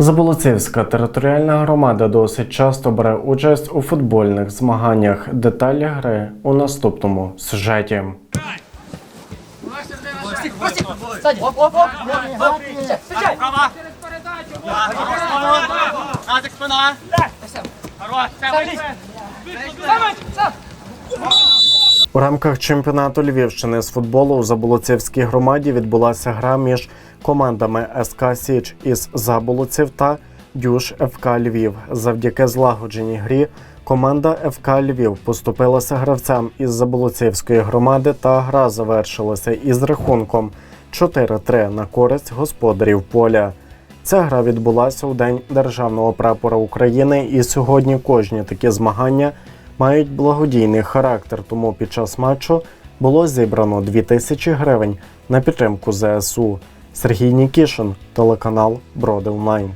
Заболоцівська територіальна громада досить часто бере участь у футбольних змаганнях. Деталі гри у наступному сюжеті. Назик спина. Хорош. У рамках чемпіонату Львівщини з футболу у Заболоцівській громаді відбулася гра між командами СК Січ із Заболоців та Дюш ФК Львів. Завдяки злагодженій грі команда ФК Львів поступилася гравцям із Заболоцівської громади та гра завершилася із рахунком 4-3 на користь господарів поля. Ця гра відбулася у день державного прапора України, і сьогодні кожні такі змагання мають благодійний характер. Тому під час матчу було зібрано 2000 гривень на підтримку ЗСУ. Сергій Нікішин, телеканал Броди Онлайн.